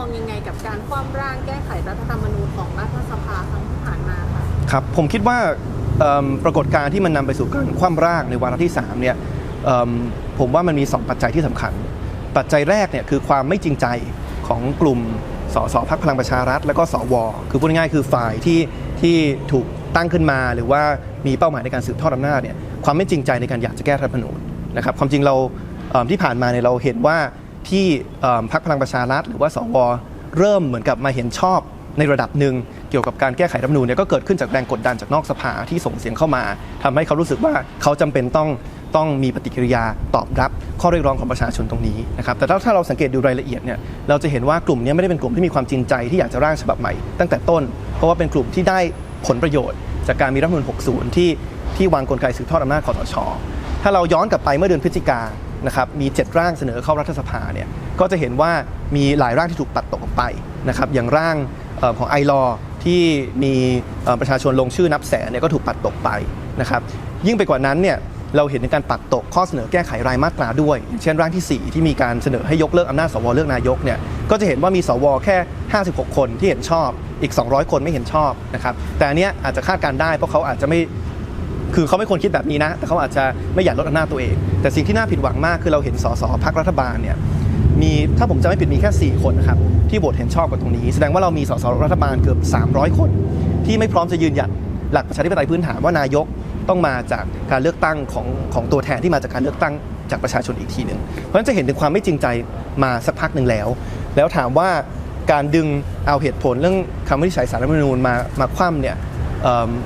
องยังไงกับการคว่ำร่างแก้ไขรัฐธรรมนูญของรัฐสภาครั้งที่ผ่านมาคะครับผมคิดว่าปรากฏการณ์ที่มันนำไปสู่การคว่ำร่างในวาระที่3เนี่ยผมว่ามันมี 2 ปัจจัยที่สำคัญ ปัจจัยแรกเนี่ยคือความไม่จริงใจของกลุ่มสสพักพลังประชารัฐ แล้วก็สว คือพูดง่ายๆคือฝ่ายที่ที่ถูกตั้งขึ้นมา หรือว่ามีเป้าหมายในการสืบทอดอำนาจเนี่ยความไม่จริงใจในการอยากจะแก้รัฐธรรมนูญนะครับความจริงเราที่ผ่านมาเนี่ยเราเห็นว่า ที่พรรคพลังประชารัฐหรือว่าสวเริ่มเหมือนกับมาเห็นชอบในระดับหนึ่งเกี่ยวกับการแก้ไขรัฐมนูญเนี่ยก็เกิดขึ้นจากแรงกดดันจากนอกสภาที่ส่งเสียงเข้ามาทำให้เขารู้สึกว่าเขาจำเป็นต้องต้องมีปฏิกิริยาตอบรับข้อเรียกร้องของประชาชนตรงนี้นะครับแต่ถ้าถ้าเราสังเกตดูรายละเอียดเนี่ยเราจะเห็นว่ากลุ่มเนี้ไม่ได้เป็นกลุ่มที่มีความจริงใจที่อยากจะร่างฉบับใหม่ตั้งแต่ต้น เพราะว่าเป็นกลุ่มที่ได้ผลประโยชน์ จากการมีรัฐมนูญ60 ที่ที่วางกลไกสืบทอดอำนาจคอสชถ้าเราย้อนกลับไปเมื่อเดือนพฤศจิกา นะครับมี 7 ร่างเสนอเข้ารัฐสภาเนี่ยก็จะเห็นว่ามีหลายร่างที่ถูกปัดตกออกไปนะครับอย่างร่างออของไอรอที่มีประชาชนลงชื่อนับแสนเนี่ยก็ถูกปัดตกไปนะครับยิ่งไปกว่านั้นเนี่ยเราเห็นในการปัดตกข้อเสนอแก้ไขรายมาตราด้วย เช่นร่างที่ 4 ที่มีการเสนอให้ยกเลิกอำนาจสวเลือกนายกเนี่ยก็จะเห็นว่ามีสวแค่ 56 คนที่เห็นชอบอีก 200 คนไม่เห็นชอบนะครับแต่อันเนี้ยอาจจะคาดการได้เพราะเขาอาจจะไม่ คือเขาไม่ควรคิดแบบนี้นะ แต่เขาอาจจะไม่อยากลดอำนาจตัวเอง แต่สิ่งที่น่าผิดหวังมากคือเราเห็นสสพักรัฐบาลเนี่ยมีถ้าผมจะไม่ผิดมีแค่ 4 คนนะครับที่โหวตเห็นชอบกับตรงนี้ แสดงว่าเรามีสสรัฐบาลเกือบ 300 คน ที่ไม่พร้อมจะยืนหยัดหลักประชาธิปไตยพื้นฐานว่านายกต้องมาจากการเลือกตั้งของของตัวแทนที่มาจากการเลือกตั้งจากประชาชนอีกทีหนึ่งเพราะฉะนั้นจะเห็นถึงความไม่จริงใจมาสักพักหนึ่งแล้ว แล้วถามว่าการดึงเอาเหตุผลเรื่องคำวินิจฉัยสารรัฐมนูญมามาคว่ำเนี่ย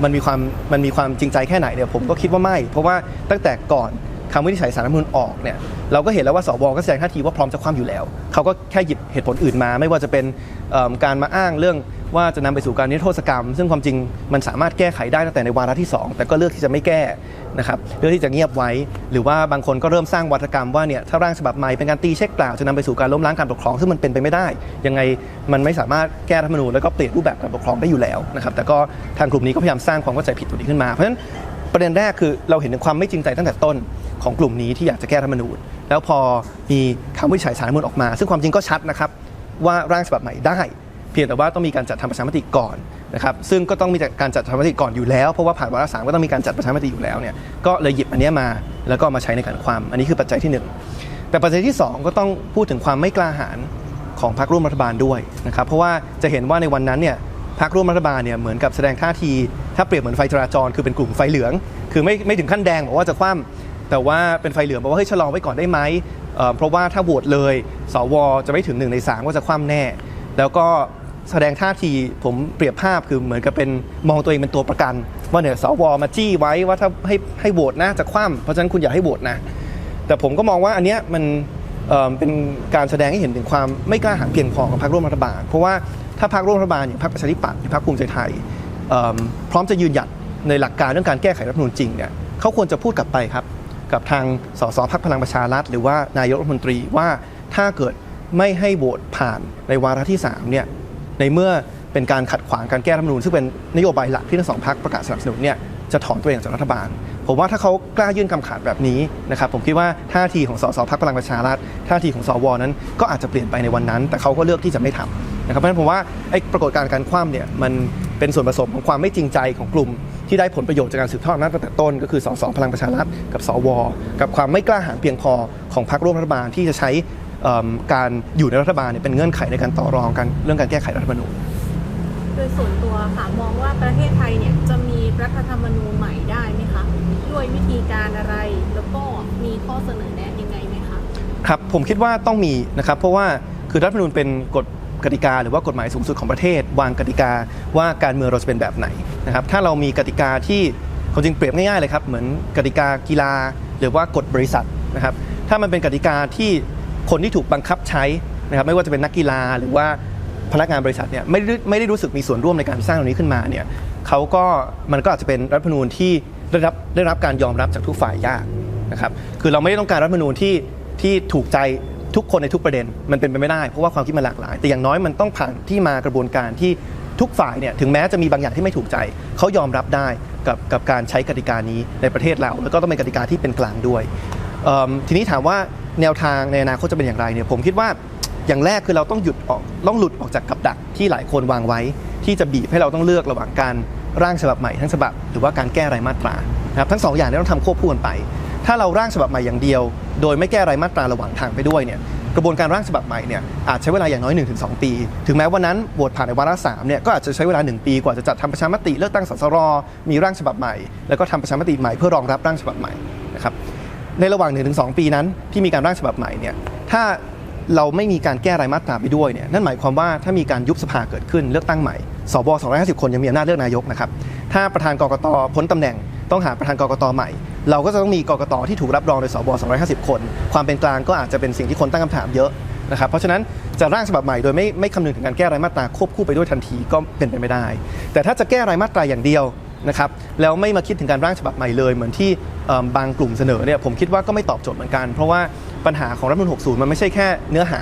มันมีความมันมีความจริงใจแค่ไหนเนี่ยผมก็คิดว่าไม่ เพราะว่าตั้งแต่ก่อน คำวินิจฉัยสารรัฐมนูญออกเนี่ยเราก็เห็นแล้วว่าสวก็แสดงท่าทีว่าพร้อมจะคว่ำอยู่แล้ว เขาก็แค่หยิบเหตุผลอื่นมา ไม่ว่าจะเป็นการมาอ้างเรื่องว่าจะนำไปสู่การนิรโทษกรรม ซึ่งความจริงมันสามารถแก้ไขได้ตั้งแต่ในวาระที่ 2 แต่ก็เลือกที่จะไม่แก้นะครับเลือกที่จะเงียบไว้ หรือว่าบางคนก็เริ่มสร้างวัฒกรรมว่าเนี่ยถ้าร่างฉบับใหม่เป็นการตีเช็คเปล่าจะนำไปสู่การล้มล้างการปกครอง ซึ่งมันเป็นไปไม่ได้ ยังไงมันไม่สามารถแก้รัฐธรรมนูญแล้วก็เปลี่ยนรูปแบบการปกครองได้อยู่แล้วนะครับแต่ก็ทางกลุ่มนี้ก็พยายามสร้างความเข้าใจผิดตัวนี้ขึ้นมาเพราะฉะนั้นประเด็นแรกคือเราเห็นถึงความไม่จริงใจตั้งแต่ต้น ของกลุ่มนี้ที่อยากจะแก้รัฐธรรมนูญ แล้วพอมีคำวิจัยสารมนูญออกมา ซึ่งความจริงก็ชัดนะครับว่าร่างฉบับใหม่ได้ เพียงแต่ว่าต้องมีการจัดทำประชามติก่อนนะครับซึ่งก็ต้องมีการจัดประชามติก่อนอยู่แล้ว เพราะว่าผ่านวาระสามก็ต้องมีการจัดประชามติอยู่แล้วเนี่ยก็เลยหยิบอันนี้มาแล้วก็มาใช้ในการความ อันนี้คือปัจจัยที่หนึ่งแต่ปัจจัยที่สองก็ต้องพูดถึงความไม่กล้าหาญของพรรคร่วมรัฐบาลด้วยนะครับเพราะว่าจะเห็นว่าในวันนั้นเนี่ยพรรคร่วมรัฐบาลเนี่ยเหมือนกับแสดงท่าที ถ้าเปรียบเหมือนไฟจราจร คือเป็นกลุ่มไฟเหลือง คือไม่ไม่ถึงขั้นแดงบอกว่าจะคว่ำ แต่ว่าเป็นไฟเหลืองบอกว่าเฮ้ยชะลอไว้ก่อนได้ไหมเอ่อเพราะว่าถ้าโหวตเลยสวจะไม่ถึง1ใน3ว่าจะคว่ำแน่ แล้วก็แสดงท่าทีผมเปรียบภาพคือเหมือนกับเป็นมองตัวเองเป็นตัวประกัน ว่าเนี่ยสวมาจี้ไว้ว่าถ้าให้ให้โหวตนะจะคว่ำเพราะฉะนั้นคุณอย่าให้โหวตนะ แต่ผมก็มองว่าอันเนี้ยมันเอ่อเป็นการแสดงให้เห็นถึงความไม่กล้าหาญเพียงพอของพรรคร่วมรัฐบาล เพราะว่าถ้าพรรคร่วมรัฐบาลอย่างพรรคประชาธิปัตย์หรือพรรคภูมิใจไทยพร้อมจะยืนหยัดในหลักการเรื่องการแก้ไขรัฐธรรมนูญจริงเนี่ยเขาควรจะพูดกลับไปครับ กับทางสสพรรคพลังประชารัฐ หรือว่านายกรัฐมนตรีว่าถ้าเกิดไม่ให้โหวตผ่านในวาระที่3เนี่ยในเมื่อเป็นการขัดขวางการแก้รัฐมนูญซึ่งเป็นนโยบายหลักที่ทั้งสองพรรคประกาศสนับสนุนเนี่ยจะถอนตัวเองจากรัฐบาล ผมว่าถ้าเขากล้ายื่นคำขาดแบบนี้นะครับผมคิดว่าท่าทีของสสพักพลังประชารัฐท่าทีของสวนั้นก็อาจจะเปลี่ยนไปในวันนั้น แต่เขาก็เลือกที่จะไม่ทำนะครับเพราะฉะนั้นผมว่าไอ้ปรากฏการณ์การคว่ำเนี่ยมัน เป็นส่วนผสมของความไม่จริงใจของกลุ่ม ที่ได้ผลประโยชน์จากการสืบทอดอำนาจตั้งแต่ต้น ก็คือสสพลังประชารัฐกับสว กับความไม่กล้าหาญเพียงพอของพรรคร่วมรัฐบาลที่จะใช้เอิ่มการอยู่ในรัฐบาลเนี่ยเป็นเงื่อนไขในการต่อรองกันเรื่องการแก้ไขรัฐธรรมนูญโดยส่วนตัวค่ะมองว่าประเทศไทยเนี่ยจะมีรัฐธรรมนูญใหม่ได้ไหมคะด้วยวิธีการอะไรแล้วก็มีข้อเสนอแนะยังไงไหมคะครับผมคิดว่าต้องมีนะครับเพราะว่าคือรัฐธรรมนูญเป็นกฎ กติกาหรือว่ากฎหมายสูงสุดของประเทศ วางกติกาว่าการเมืองเราจะเป็นแบบไหนนะครับถ้าเรามีกติกาที่ความจริงเปรียบง่ายๆเลยครับเหมือนกติกากีฬา หรือว่ากฎบริษัทนะครับถ้ามันเป็นกติกาที่คนที่ถูกบังคับใช้นะครับไม่ว่าจะเป็นนักกีฬาหรือว่าพนักงานบริษัทเนี่ยไม่ได้ไม่ได้รู้สึกมีส่วนร่วมในการสร้างตรงนี้ขึ้นมาเนี่ยเขาก็มันก็อาจจะเป็นรัฐธรรมนูญที่ได้รับได้รับการยอมรับจากทุกฝ่ายยากนะครับคือเราไม่ได้ต้องการรัฐธรรมนูญที่ที่ถูกใจ ทุกคนในทุกประเด็นมันเป็นไปไม่ได้เพราะว่าความคิดมันหลากหลาย แต่อย่างน้อยมันต้องผ่านที่มากระบวนการที่ทุกฝ่ายเนี่ยถึงแม้จะมีบางอย่างที่ไม่ถูกใจเขายอมรับได้กับกับการใช้กติกานี้ในประเทศเรา แล้วก็ต้องเป็นกติกาที่เป็นกลางด้วยทีนี้ถามว่าแนวทางในอนาคตจะเป็นอย่างไรเนี่ยผมคิดว่าอย่างแรกคือเราต้องหยุดออกต้องหลุดออกจากกับดักที่หลายคนวางไว้ ที่จะบีบให้เราต้องเลือกระหว่างการร่างฉบับใหม่ทั้งฉบับ หรือว่าการแก้รายมาตรานะครับทั้งสองอย่างนี้ต้องทำควบคู่กันไป ถ้าเราร่างฉบับใหม่อย่างเดียว โดยไม่แก้รายมาตราระหว่างทางไปด้วยเนี่ยกระบวนการร่างฉบับใหม่เนี่ยอาจใช้เวลาอย่างน้อย 1-2 ปี ถึงแม้วันนั้นโหวตผ่านในวาระสามเนี่ยก็อาจจะใช้เวลา 1 ปีกว่าจะจัดทำประชามติเลือกตั้งสสรมีร่างฉบับใหม่ แล้วก็ทำประชามติใหม่เพื่อรองรับร่างฉบับใหม่นะครับในระหว่าง 1-2 ปีนั้นที่มีการร่างฉบับใหม่เนี่ยถ้าเราไม่มีการแก้รายมาตราไปด้วยเนี่ยนั่นหมายความว่าถ้ามีการยุบสภาเกิดขึ้นเลือกตั้งใหม่สว250 คนยังมีอำนาจเลือกนายกนะครับถ้าประธานกกตพ้นตำแหน่งต้องหาประธานกกตใหม่ เราก็จะต้องมีกกตที่ถูกรับรองโดยสว250 คน ความเป็นกลางก็อาจจะเป็นสิ่งที่คนตั้งคำถามเยอะนะครับเพราะฉะนั้นจะร่างฉบับใหม่โดยไม่ไม่คำนึงถึงการแก้รายมาตราควบคู่ไปด้วยทันทีก็เป็นไปไม่ได้ แต่ถ้าจะแก้รายมาตราอย่างเดียวนะครับแล้วไม่มาคิดถึงการร่างฉบับใหม่เลย เหมือนที่บางกลุ่มเสนอเนี่ยผมคิดว่าก็ไม่ตอบโจทย์เหมือนกัน เพราะว่าปัญหาของรัฐมนูญ60 มันไม่ใช่แค่เนื้อหา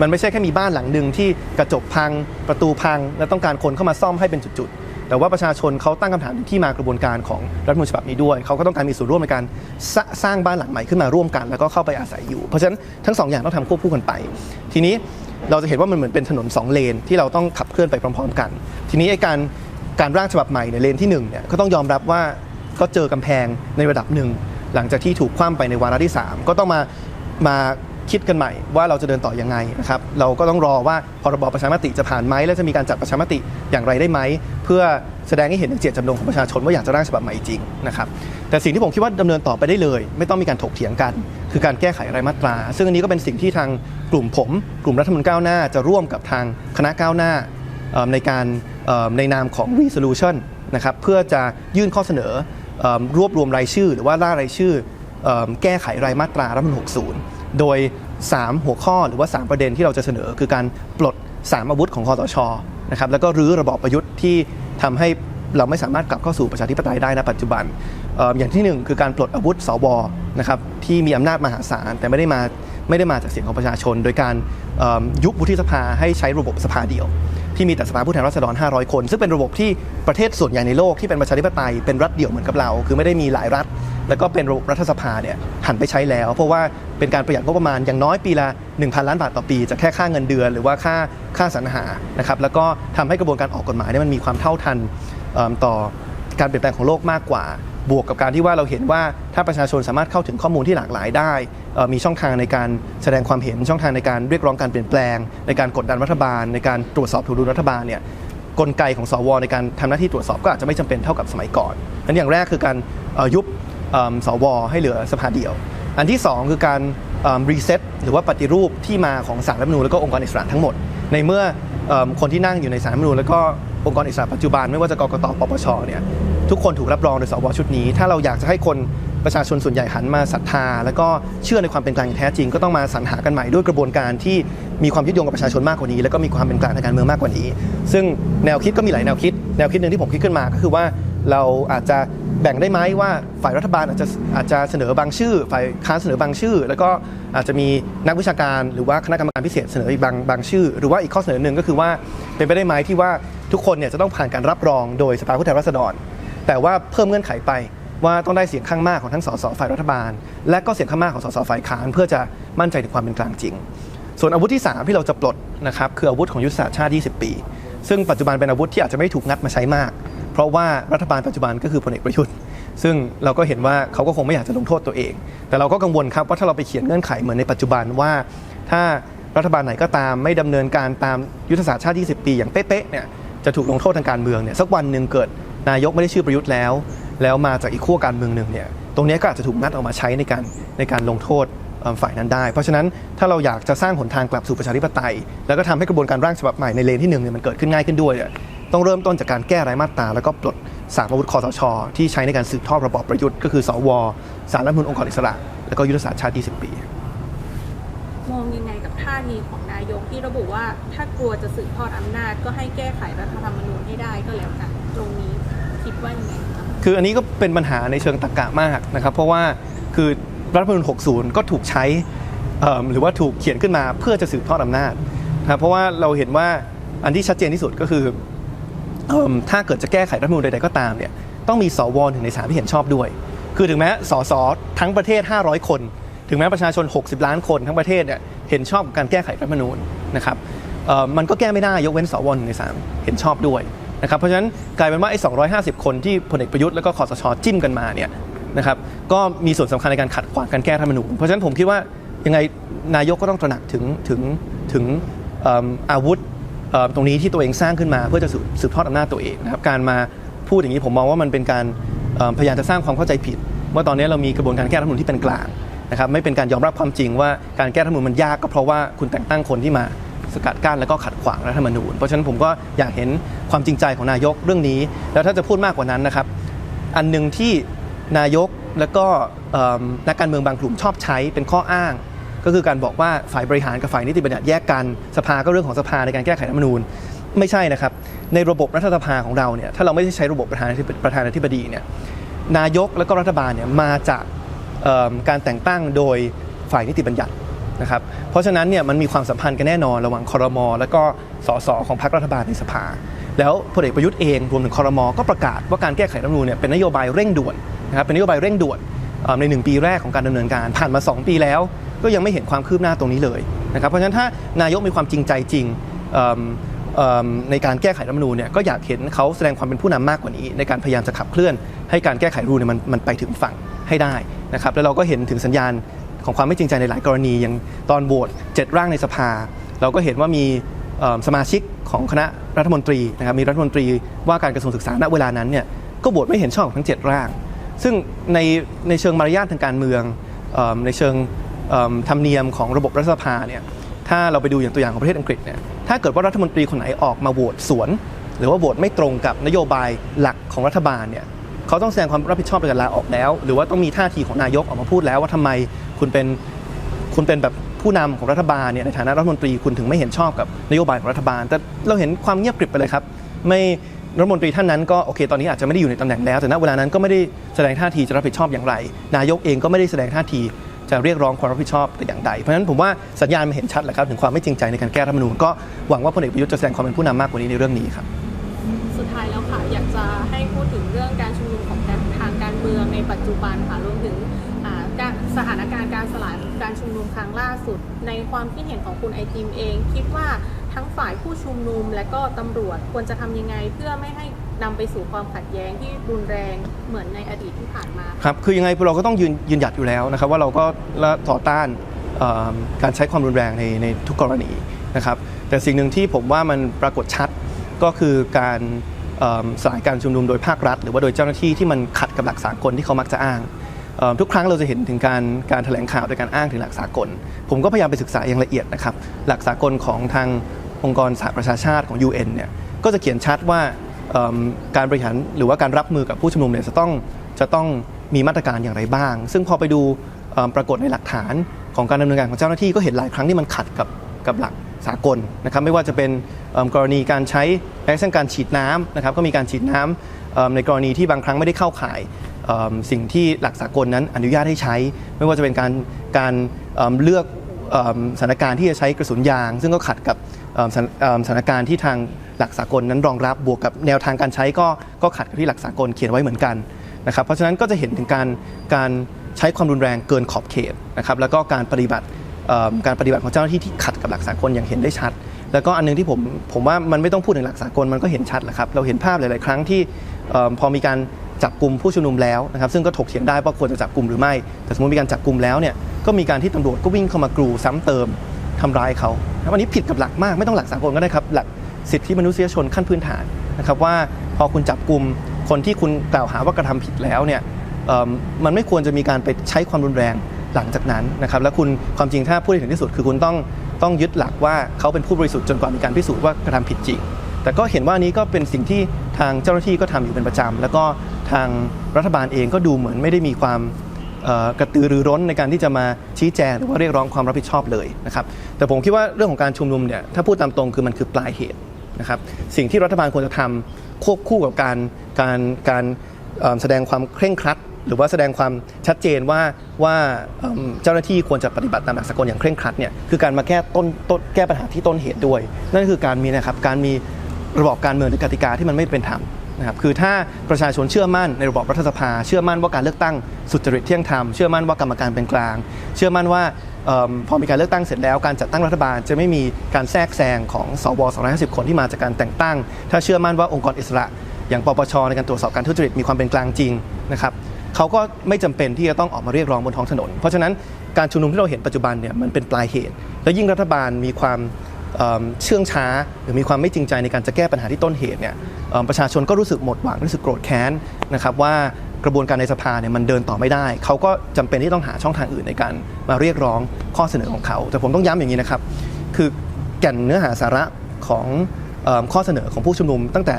มันไม่ใช่แค่มีบ้านหลังหนึ่งที่กระจกพังประตูพัง และต้องการคนเข้ามาซ่อมให้เป็นจุดๆ แต่ว่าประชาชนเขาตั้งคำถามถึงที่มากระบวนการของรัฐมนูญฉบับนี้ด้วย เขาก็ต้องการมีส่วนร่วมในการสร้าสร้างบ้านหลังใหม่ขึ้นมาร่วมกัน แล้วก็เข้าไปอาศัยอยู่ เพราะฉะนั้นทั้งสองอย่างต้องทำควบคู่กันไป ทีนี้เราจะเห็นว่ามันเหมือนเป็นถนนสองเลนที่เราต้องขับเคลื่อนไปพร้อม ๆ กัน ทีนี้ไอ้การการร่างฉบับใหม่ในเลนที่หนึ่งเนี่ยก็ต้องยอมรับว่าก็เจอกำแพงในระดับหนึ่งหลังจากที่ถูกคว่ำไปในวาระที่ 3 ก็ต้องมามา คิดกันใหม่ว่าเราจะเดินต่อยังไงนะครับเราก็ต้องรอว่าพรบประชามติจะผ่านไหมและจะมีการจัดประชามติอย่างไรได้ไหม เพื่อแสดงให้เห็นถึงเจตจำนงของประชาชนว่าอยากจะร่างฉบับใหม่จริงนะครับแต่สิ่งที่ผมคิดว่าดำเนินต่อไปได้เลย ไม่ต้องมีการถกเถียงกัน คือการแก้ไขรายมาตรา ซึ่งอันนี้ก็เป็นสิ่งที่ทางกลุ่มผม กลุ่มรัฐมนตรีก้าวหน้าจะร่วมกับทางคณะก้าวหน้าในการในนามของ resolution นะครับเพื่อจะยื่นข้อเสนออรวบรวมรายชื่อ หรือว่าล่ารายชื่ออแก้ไขรายมาตรารัฐธรรมนูญ60 โดย 3 หัวข้อหรือว่า 3 ประเด็นที่เราจะเสนอ คือการปลด 3 อาวุธของคอสชนะครับแล้วก็รื้อระบอบประยุทธ์ที่ทำให้เราไม่สามารถกลับเข้าสู่ประชาธิปไตยได้ในปัจจุบันอออย่างที่หนึ่งคือการปลดอาวุธสวนะครับที่มีอำนาจมหาศาลแต่ไม่ได้มาไม่ได้มาจากเสียงของประชาชน โดยการยุบวุฒิสภาให้ใช้ระบบสภาเดียว ที่มีแต่สภาผู้แทนราษฎร 500 คน ซึ่งเป็นระบบที่ประเทศส่วนใหญ่ในโลกที่เป็นประชาธิปไตยเป็นรัฐเดี่ยวเหมือนกับเรา คือไม่ได้มีหลายรัฐ แล้วก็เป็นระบบรัฐสภาเนี่ยหันไปใช้แล้ว เพราะว่าเป็นการประหยัดงบประมาณอย่างน้อยปีละ 1,000 ล้านบาทต่อปีจากแค่ค่าเงินเดือน หรือว่าค่าค่าสรรหานะครับแล้วก็ทำให้กระบวนการออกกฎหมายเนี่ยมันมีความเท่าทันต่อการเปลี่ยนแปลงของโลกมากกว่า บวกกับการที่ว่าเราเห็นว่าถ้าประชาชนสามารถเข้าถึงข้อมูลที่หลากหลายได้ มีช่องทางในการแสดงความเห็นช่องทางในการเรียกร้องการเปลี่ยนแปลง ในการกดดันรัฐบาล ในการตรวจสอบถูกดูรัฐบาลเนี่ยกลไกของสวในการทำหน้าที่ตรวจสอบก็อาจจะไม่จำเป็นเท่ากับสมัยก่อนอันอย่างแรกคือการยุบสวให้เหลือสภาเดียว อันที่สองคือการรีเซ็ตหรือว่าปฏิรูปที่มาของสารรัฐมนูญแล้วก็องค์กรอิสระทั้งหมด ในเมื่ออคนที่นั่งอยู่ในสารรัฐมนูญแล้วก็องค์กรอิสระปัจจุบันไม่ว่าจะกกตปปชเนี่ย ทุกคนถูกรับรองโดยสวชุดนี้ ถ้าเราอยากจะให้คนประชาชนส่วนใหญ่หันมาศรัทธา แล้วก็เชื่อในความเป็นกลางอย่างแท้จริง ก็ต้องมาสรรหากันใหม่ด้วยกระบวนการที่มีความยึดโยงกับประชาชนมากกว่านี้ แล้วก็มีความเป็นกลางทางการเมืองมากกว่านี้ ซึ่งแนวคิดก็มีหลายแนวคิด แนวคิดหนึ่งที่ผมคิดขึ้นมาก็คือว่าเราอาจจะแบ่งได้ไหมว่าฝ่ายรัฐบาลอาจจะอาจจะเสนอบางชื่อ ฝ่ายค้านเสนอบางชื่อ แล้วก็อาจจะมีนักวิชาการหรือว่าคณะกรรมการพิเศษเสนออีกบางบางชื่อ หรือว่าอีกข้อเสนอหนึ่งก็คือว่าเป็นไปได้ไหมที่ว่าทุกคนเนี่ยจะต้องผ่านการรับรองโดยสภาผู้แทนราษฎร แต่ว่าเพิ่มเงื่อนไขไปว่าต้องได้เสียงข้างมากของทั้งสสฝ่ายรัฐบาล และก็เสียงข้างมากของสสฝ่ายค้านเพื่อจะมั่นใจถึงความเป็นกลางจริง ส่วนอาวุธที่ 3 ที่เราจะปลดนะครับคืออาวุธของยุทธศาสตร์ชาติ 20 ปี ซึ่งปัจจุบันเป็นอาวุธที่อาจจะไม่ถูกงัดมาใช้มาก เพราะว่ารัฐบาลปัจจุบันก็คือพลเอกประยุทธ์ ซึ่งเราก็เห็นว่าเขาก็คงไม่อยากจะลงโทษตัวเอง แต่เราก็กังวลครับว่าถ้าเราไปเขียนเงื่อนไขเหมือนในปัจจุบันว่า ถ้ารัฐบาลไหนก็ตามไม่ดำเนินการตามยุทธศาสตร์ชาติ 20 ปี อย่างเป๊ะๆเนี่ยจะถูกลงโทษทางการเมืองเนี่ยสักวันหนึ่งเกิด นายกไม่ได้ชื่อประยุทธ์แล้ว แล้วมาจากอีกขั้วการเมืองหนึ่งเนี่ยตรงนี้ก็อาจจะถูกงัดออกมาใช้ในการในการลงโทษฝ่ายนั้นได้ เพราะฉะนั้นถ้าเราอยากจะสร้างหนทางกลับสู่ประชาธิปไตย แล้วก็ทำให้กระบวนการร่างฉบับใหม่ในเลนที่หนึ่งเนี่ยมันเกิดขึ้นง่ายขึ้นด้วยเนี่ยต้องเริ่มต้นจากการแก้รายมาตราแล้วก็ปลดสามอาวุธคอสช ที่ใช้ในการสืบทอดระบอบประยุทธ์ก็คือสวสารรัฐมนูญองค์กรอิสระ แล้วก็ยุทธศาสตร์ชาติ 20 ปี มองยังไงกับท่าทีของนายกที่ระบุว่าถ้ากลัวจะสืบทอดอำนาจก็ให้แก้ไขรัฐธรรมนูญให้ได้ก็แล้วกันตรงนี้ คิดว่ายังไงคะคืออันนี้ก็เป็นปัญหาในเชิงตรรกะมากนะครับ เพราะว่าคือรัฐธรรมนูญ60 ก็ถูกใช้หรือว่าถูกเขียนขึ้นมาเพื่อจะสืบทอดอำนาจนะครับเพราะว่าเราเห็นว่าอันที่ชัดเจนที่สุดก็คืออถ้าเกิดจะแก้ไขรัฐธรรมนูญใดๆก็ตามเนี่ยต้องมีสวหนึ่งในสามที่เห็นชอบด้วย คือถึงแม้สสทั้งประเทศ 500 คน ถึงแม้ประชาชน 60 ล้านคนทั้งประเทศเนี่ยเห็นชอบการแก้ไขรัฐธรรมนูญนะครับมันก็แก้ไม่ได้ยกเว้นสวหนึ่งในสามเห็นชอบด้วย นะครับเพราะฉะนั้นกลายเป็นว่าไอ้250 คนที่พลเอกประยุทธ์แล้วก็คอสชจิ้มกันมาเนี่ยนะครับก็มีส่วนสำคัญในการขัดขวางการแก้รัฐธรรมนูญเพราะฉะนั้นผมคิดว่ายังไงนายกก็ต้องตระหนักถึงถึงถึงอาวุธตรงนี้ที่ตัวเองสร้างขึ้นมาเพื่อจะสืบทอดอำนาจตัวเองนะครับการมาพูดอย่างนี้ผมมองว่ามันเป็นการพยายามจะสร้างความเข้าใจผิด ว่าตอนนี้เรามีกระบวนการแก้รัฐมนูญที่เป็นกลางนะครับไม่เป็นการยอมรับความจริงว่าการแก้รัฐมนูญมันยากก็เพราะว่าคุณแต่งตั้งคนที่มา สกัดกั้นแล้วก็ขัดขวางรัฐธรรมนูญ เพราะฉะนั้นผมก็อยากเห็นความจริงใจของนายกเรื่องนี้ แล้วถ้าจะพูดมากกว่านั้นนะครับ อันหนึ่งที่นายกแล้วก็นักการเมืองบางกลุ่มชอบใช้เป็นข้ออ้าง ก็คือการบอกว่าฝ่ายบริหารกับฝ่ายนิติบัญญัติแยกกันสภาก็เรื่องของสภาในการแก้ไขรัฐธรรมนูญไม่ใช่นะครับ ในระบบรัฐสภาของเราเนี่ยถ้าเราไม่ได้ใช้ระบบประธานาธิบประธานาธิบดีเนี่ยนายกแล้วก็รัฐบาลเนี่ยมาจากการแต่งตั้งโดยฝ่ายนิติบัญญัติ นะครับเพราะฉะนั้นเนี่ยมันมีความสัมพันธ์กันแน่นอนระหว่างคอรมอแล้วก็สสของพรรครัฐบาลในสภา แล้วพลเอกประยุทธ์เองรวมถึงคอรมอก็ประกาศว่าการแก้ไขรัฐมนูญเนี่ยเป็นนโยบายเร่งด่วนนะครับเป็นนโยบายเร่งด่วนในหนึ่งปีแรกของการดำเนินการผ่านมา 2 ปีแล้ว ก็ยังไม่เห็นความคืบหน้าตรงนี้เลยนะครับเพราะฉะนั้นถ้านายกมีความจริงใจจริงในการแก้ไขรัฐมนูญเนี่ยก็อยากเห็นเขาแสดงความเป็นผู้นำมากกว่านี้ ในการพยายามจะขับเคลื่อน ให้การแก้ไขรูเนี่ยมันมันไปถึงฝั่งให้ได้นะครับแล้วเราก็เห็นถึงสัญญาณ ของความไม่จริงใจในหลายกรณีอย่างตอนโหวตเจ็ดร่างในสภา เราก็เห็นว่ามีสมาชิกของคณะรัฐมนตรีนะครับมีรัฐมนตรีว่าการกระทรวงศึกษาณเวลานั้นเนี่ยก็โหวตไม่เห็นชอบทั้งเจ็ดร่าง ซึ่งในในเชิงมารยาททางการเมืองอในเชิงธรรมเนียมของระบบรัฐสภาเนี่ยถ้าเราไปดูอย่างตัวอย่างของประเทศอังกฤษเนี่ยถ้าเกิดว่ารัฐมนตรีคนไหนออกมาโหวตสวน หรือว่าโหวตไม่ตรงกับนโยบายหลักของรัฐบาลเนี่ยเขาต้องแสดงความรับผิดชอบในการลาออกแล้ว หรือว่าต้องมีท่าทีของนายกออกมาพูดแล้วว่าทำไม คุณเป็นคุณเป็นแบบผู้นำของรัฐบาลเนี่ยในฐานะรัฐมนตรีคุณถึงไม่เห็นชอบกับนโยบายของรัฐบาล แต่เราเห็นความเงียบกริบไปเลยครับ ไม่รัฐมนตรีท่านนั้นก็โอเค ตอนนี้อาจจะไม่ได้อยู่ในตำแหน่งแล้ว แต่ณเวลานั้นก็ไม่ได้แสดงท่าทีจะรับผิดชอบอย่างไร นายกเองก็ไม่ได้แสดงท่าทีจะเรียกร้องความรับผิดชอบแต่อย่างใด เพราะฉะนั้นผมว่าสัญญาณมันเห็นชัดแหละครับถึงความไม่จริงใจในการแก้รัฐมนูญก็หวังว่าพลเอกประยุทธ์จะแสดงความเป็นผู้นำมากกว่านี้ในเรื่องนี้ครับสุดท้ายแล้วค่ะอยากจะให้พูดถึงเรื่องการชุมนุมของการทางการเมืองในปัจจุบันค่ะรวมถึง การสถานการณ์การสลายการชุมนุมครั้งล่าสุด ในความคิดเห็นของคุณไอติมเอง คิดว่าทั้งฝ่ายผู้ชุมนุมและก็ตำรวจควรจะทำยังไง เพื่อไม่ให้นำไปสู่ความขัดแย้งที่รุนแรงเหมือนในอดีตที่ผ่านมาครับคือยังไงเราก็ต้องยืนยืนหยัดอยู่แล้วนะครับ ว่าเราก็ละต่อต้านการใช้ความรุนแรงในในทุกกรณีนะครับ แต่สิ่งหนึ่งที่ผมว่ามันปรากฏชัดก็คือการสลายการชุมนุมโดยภาครัฐ หรือว่าโดยเจ้าหน้าที่ที่มันขัดกับหลักสากลที่เขามักจะอ้าง ทุกครั้งเราจะเห็นถึงการการแถลงข่าวโดยการอ้างถึงหลักสากล ผมก็พยายามไปศึกษาอย่างละเอียดนะครับ หลักสากลของทางองค์กรสหประชาชาติของ UN เนี่ยก็จะเขียนชัดว่าการบริหารหรือว่าการรับมือกับผู้ชุมนุมเนี่ยจะต้องจะต้องมีมาตรการอย่างไรบ้าง ซึ่งพอไปดูปรากฏในหลักฐานของการดำเนินงานของเจ้าหน้าที่ก็เห็นหลายครั้งที่มันขัดกับกับหลักสากลนะครับไม่ว่าจะเป็นกรณีการใช้แม้กระทั่งการฉีดน้ำนะครับก็มีการฉีดน้ำเอิ่มในกรณีที่บางครั้งไม่ได้เข้าข่าย สิ่งที่หลักสากลนั้นอนุญาตให้ใช้ ไม่ว่าจะเป็นการการเเลือกเอิ่มสถานการณ์ที่จะใช้กระสุนยาง ซึ่งก็ขัดกับสถานการณ์ที่ทางหลักสากลนั้นรองรับบวกกับแนวทางการใช้ก็ก็ขัดกับที่หลักสากลเขียนไว้เหมือนกันนะครับเพราะฉะนั้นก็จะเห็นถึงการการใช้ความรุนแรงเกินขอบเขตนะครับแล้วก็การปฏิบัติการปฏิบัติของเจ้าหน้าที่ที่ขัดกับหลักสากลอย่างเห็นได้ชัด แล้วก็อันนึงที่ผมผมว่ามันไม่ต้องพูดถึงหลักสากลมันก็เห็นชัดแหละครับเราเห็นภาพหลาย ๆ ครั้งที่พอมีการ จับกลุ่มผู้ชุมนุมแล้วนะครับซึ่งก็ถกเถียงได้ว่าควรจะจับกลุ่มหรือไม่ แต่สมมติมีการจับกลุ่มแล้วเนี่ยก็มีการที่ตำรวจก็วิ่งเข้ามากรูซ้ำเติมทำร้ายเขาอันนี้ผิดกับหลักมากไม่ต้องหลักสากลก็ได้ครับหลักสิทธิมนุษยชนขั้นพื้นฐานนะครับว่าพอคุณจับกลุ่มคนที่คุณกล่าวหาว่ากระทำผิดแล้วเนี่ยมันไม่ควรจะมีการไปใช้ความรุนแรงหลังจากนั้นนะครับแล้วคุณความจริงถ้าพูดให้ถึงที่สุดคือคุณต้องต้องยึดหลักว่าเขาเป็นผู้บริสุทธิ์จนกว่ามีการพิสูจน์ว่ากระทำผิดจริง แต่ก็เห็นว่านี้ก็เป็นสิ่งที่ ทางเจ้าหน้าที่ก็ทำอยู่เป็นประจำแล้วก็ทางรัฐบาลเองก็ดูเหมือนไม่ได้มีความกระตือรือร้นในการที่จะมาชี้แจงหรือว่าเรียกร้องความรับผิดชอบเลยนะครับแต่ผมคิดว่าเรื่องของการชุมนุมเนี่ยถ้าพูดตามตรงคือมันคือปลายเหตุนะครับสิ่งที่รัฐบาลควรจะทำควบคู่กับการการการแสดงความเคร่งครัด หรือว่าแสดงความชัดเจนว่าว่าเอิ่มเจ้าหน้าที่ควรจะปฏิบัติตามหลักสากลอย่างเคร่งครัดเนี่ยคือการมาแก้ต้นต้นแก้ปัญหาที่ต้นเหตุด้วย นั่นคือการมีนะครับการมี ระบอบการเมืองหรือกติกาที่มันไม่เป็นธรรมนะครับคือถ้าประชาชนเชื่อมั่นในระบอบรัฐสภา เชื่อมั่นว่าการเลือกตั้งสุจริตเที่ยงธรรม เชื่อมั่นว่ากรรมการเป็นกลาง เชื่อมั่นว่าเอิ่มพอมีการเลือกตั้งเสร็จแล้วการจัดตั้งรัฐบาลจะไม่มีการแทรกแซงของสว250 คนที่มาจากการแต่งตั้ง ถ้าเชื่อมั่นว่าองค์กรอิสระ อย่างปปชในการตรวจสอบการทุจริตมีความเป็นกลางจริงนะครับเขาก็ไม่จำเป็นที่จะต้องออกมาเรียกร้องบนท้องถนน เพราะฉะนั้นการชุมนุมที่เราเห็นปัจจุบันเนี่ยมันเป็นปลายเหตุ แล้วยิ่งรัฐบาลมีความ เชื่องช้า หรือมีความไม่จริงใจในการจะแก้ปัญหาที่ต้นเหตุเนี่ยประชาชนก็รู้สึกหมดหวังรู้สึกโกรธแค้นนะครับว่ากระบวนการในสภาเนี่ยมันเดินต่อไม่ได้ เขาก็จำเป็นที่ต้องหาช่องทางอื่นในการมาเรียกร้องข้อเสนอของเขา แต่ผมต้องย้ำอย่างนี้นะครับ คือแก่นเนื้อหาสาระของอข้อเสนอของผู้ชุมนุม ตั้งแต่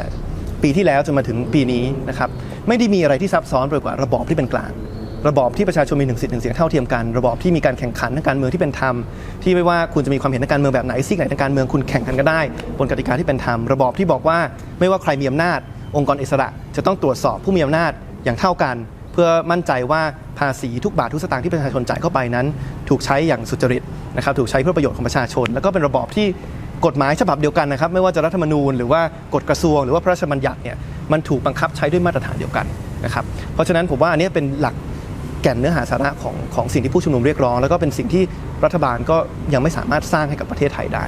ปีที่แล้วจนมาถึงปีนี้นะครับไม่ได้มีอะไรที่ซับซ้อนไปกว่าระบอบที่เป็นกลาง ระบอบที่ประชาชนมีหนึ่งสิทธิ์หนึ่งเสียงเท่าเทียมกัน ระบอบที่มีการแข่งขันทางการเมืองที่เป็นธรรม ที่ไม่ว่าคุณจะมีความเห็นทางการเมืองแบบไหนซีกไหนทางการเมืองคุณแข่งกันก็ได้ บนกติกาที่เป็นธรรม ระบอบที่บอกว่าไม่ว่าใครมีอำนาจ องค์กรอิสระจะต้องตรวจสอบผู้มีอำนาจอย่างเท่ากัน เพื่อมั่นใจว่าภาษีทุกบาททุกสตางค์ที่ประชาชนจ่ายเข้าไปนั้น ถูกใช้อย่างสุจริตนะครับถูกใช้เพื่อประโยชน์ของประชาชน แล้วก็เป็นระบอบที่กฎหมายฉบับเดียวกันนะครับไม่ว่าจะรัฐธรรมนูญหรือว่ากฎกระทรวง หรือว่าพระราชบัญญัติเนี่ยมันถูกบังคับใช้ด้วยมาตรฐานเดียวกันนะครับเพราะฉะนั้นผมว่าอันนี้เป็นหลัก แก่นเนื้อหาสาระของของสิ่งที่ผู้ชุมนุมเรียกร้อง แล้วก็เป็นสิ่งที่รัฐบาลก็ยังไม่สามารถสร้างให้กับประเทศไทยได้